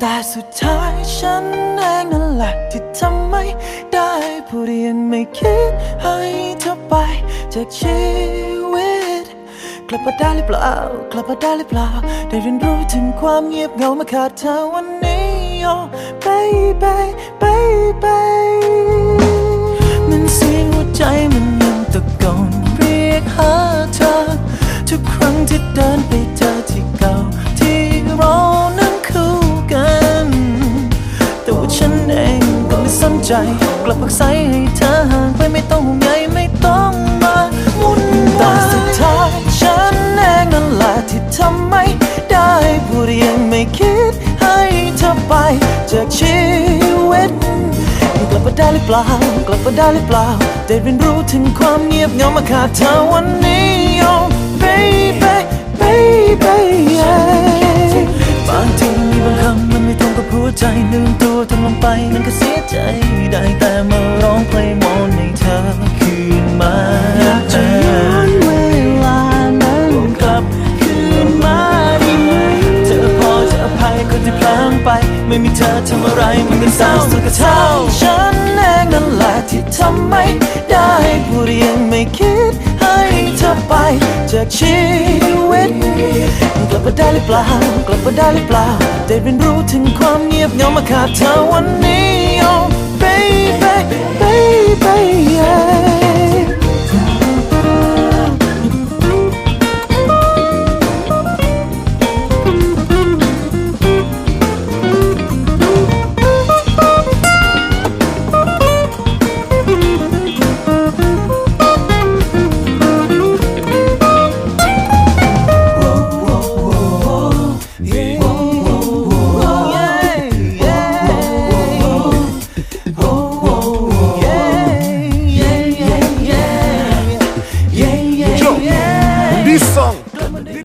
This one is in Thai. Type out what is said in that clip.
แต่สุดท้ายฉันเองนั่นแหละที่ทำไม่ได้พูดยังไม่คิดให้เธอไปจากชีวิต กลับมาได้หรือเปล่ากลับมาได้หรือเปล่า ได้เรียนรู้ถึงความเงียบเหงามาขาดเธอวันนี้ oh baby baby มันเสียงหัวใจมันยังตะโกนเรียกหาเธอ ทุกครั้งที่เดินไป ใจ กลับพักใสให้เธอห่างไปไม่ต้องห่วงใยไม่ต้องมาวุ่นวายแต่สุดท้ายฉันเองนั่นแหละที่ทำไม่ได้พูดยังไม่คิดให้เธอไป จากชีวิตกลับมาได้หรือเปล่า กลับมาได้หรือเปล่าได้เรียนรู้ถึงความเงียบเหงามาขาดเธอวันนี้ oh baby baby ใจลืมตัวทำลงไปมันก็เสียใจ ได้แต่มาร้องเพลงวอนให้เธอคืนมาอยากจะย้อนเวลานั้นกลับคืนมาได้ไหมเธอพอจะอภัยคนที่พลางไป ไม่มีเธอทำอะไรมันก็เศร้าสุดกระเท่าฉันเองนั่นแหละที่ทำไม่ได้พูดยังไม่คิดให้เธอไปจากชีวิตกลับมาได้หรือเปล่ากลับมาได้หรือเปล่า ได้เรียนรู้ถึงความเงียบเหงามาขาดเธอวันนี้ oh baby baby yeah